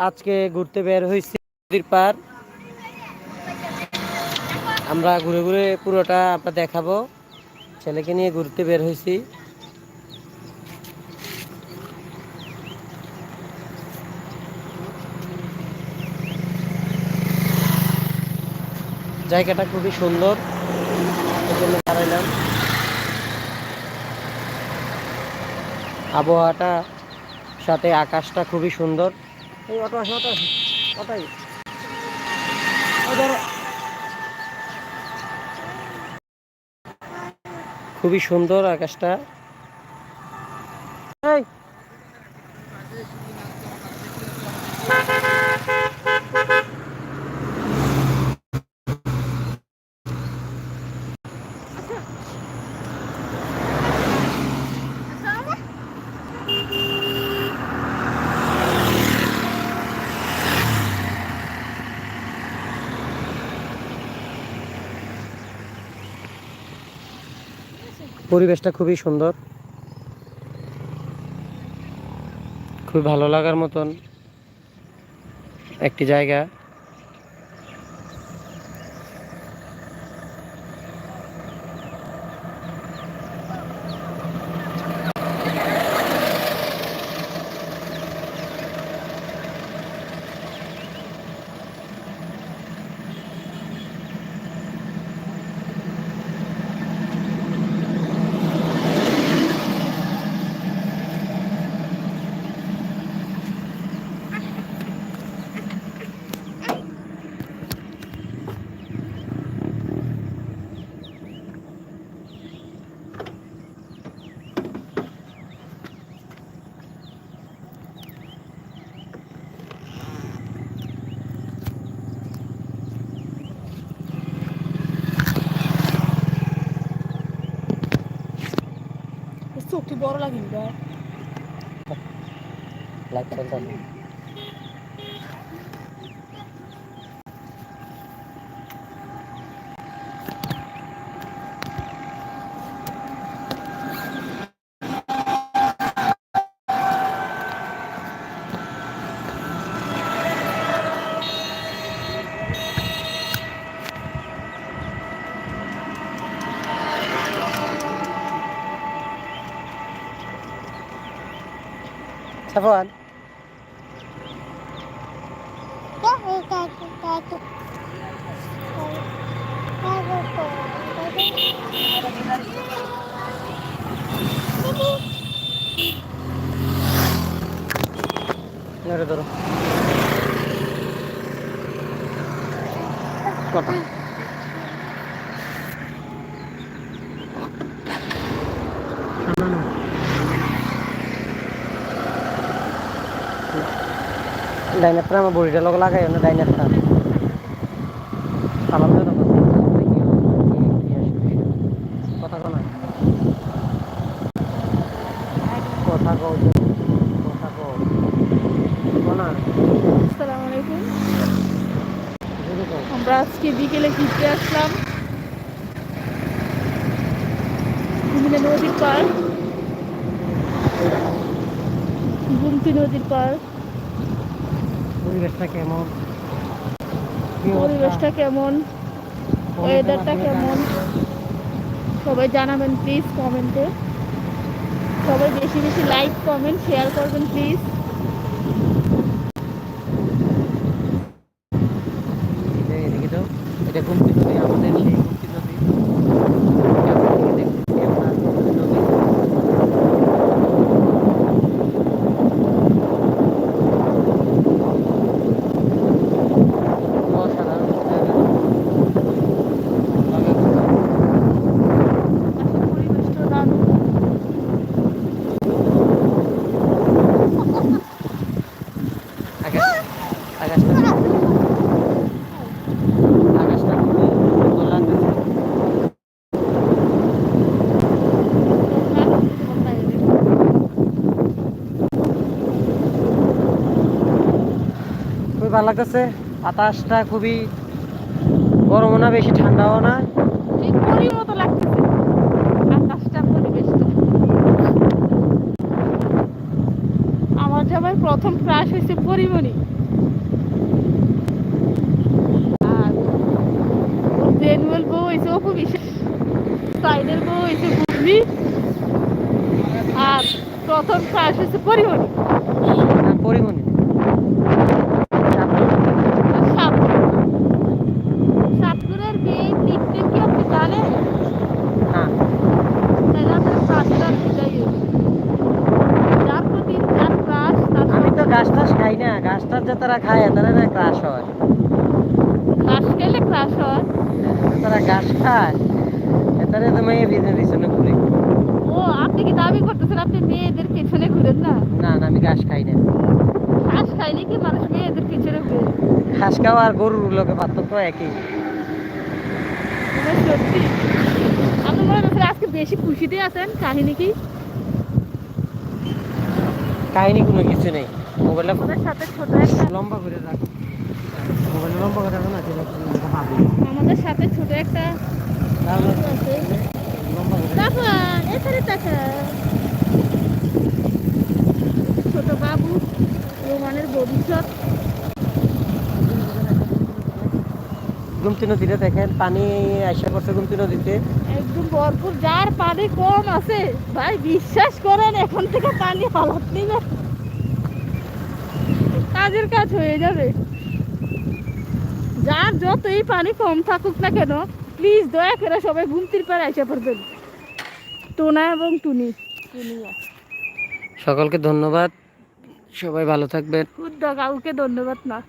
আজকে ঘুরতে বের হয়েছি নদীর পার আমরা ঘুরে ঘুরে পুরোটা আপনার দেখাবো। ছেলেকে নিয়ে ঘুরতে বের হয়েছি। জায়গাটা খুবই সুন্দর। দাঁড়াইলাম। আবহাওয়াটা, সাথে আকাশটা খুবই সুন্দর। এই অটো আসে অটো আসে। অটাই। খুবই সুন্দর আকাশটা এই পরিবেশটা খুবই সুন্দর। খুবই ভালো লাগার মতন একটি জায়গা। চোখটি বড় লাগেনি গা লাইট চলতেছে সাফওয়ান। ধরো ধরো। কটা ডাইনারটা আমার বড়িটার লগে লাগাই না সালাম দিয়ে কথা কো না? কথা কও কথা কও। না? আসসালামু আলাইকুম। আমরা আজকে বিকেলে ঘুরতে আসলাম। নদীর পার গুমতি নদীর পার পরিবেশটা কেমন? পরিবেশটা কেমন? ওয়েদারটা কেমন? সবাই জানাবেন প্লিজ কমেন্টে সবাই বেশি বেশি লাইক কমেন্ট শেয়ার করবেন প্লিজ এটা নদী আমাদের ভালো লাগতেছে। বাতাসটা খুবই গরমও না বেশি ঠান্ডাও না। আমার জামাই প্রথম আর হয়েছে বিশেষ হয়েছে আর প্রথম ক্রাশ হয়েছে পরিমণি। হ্যাঁ, পরিমণি। যে তারা খায় তারা না ক্রাশ হয়। ক্রাশ খেলে ক্রাশ হয়। তারা গাছ খায়। তারা তো মেয়ে পিছনে পিছনে ঘুরে। ও আপনি কি দাবি করতেছেন আপনি মেয়েদের পেছনে ঘুরেন না? না না আমি গাছ খাই না। ঘাস খাইলে কি মানুষ মেয়েদের পেছনে ঘুরে? ঘাস খাওয়া আর গরুর লোকে পার্থক্য একই। সত্যি। আপনি মনে হচ্ছে আজকে বেশি খুশিতে আছেন? কাহিনী কি? কাহিনী কোনো কিছু নেই। মোবাইলটা ফোনের সাথে ছোট একটা লম্বা করে রাখ। মোবাইল লম্বা করে রাখো না যেটা ভাবি। আমাদের সাথে ছোট একটা লম্বা করে তারপর এখানে টাকা গুমতি নদীতে দেখেন পানি আসা করছে গুমতি নদীতে। একদম ভরপুর যার পানি কম আছে ভাই বিশ্বাস করেন এখন থেকে পানি হালত নিবে। কাজের কাজ হয়ে যাবে। যার যতই পানি কম থাকুক না কেন প্লিজ দয়া করে সবাই ঘুমতির পারে এসে পড়বেন। টোনা এবং টুনি। টুনিয়া। সকলকে ধন্যবাদ। সবাই ভালো থাকবেন। খুদ্দ কাউকে ধন্যবাদ না।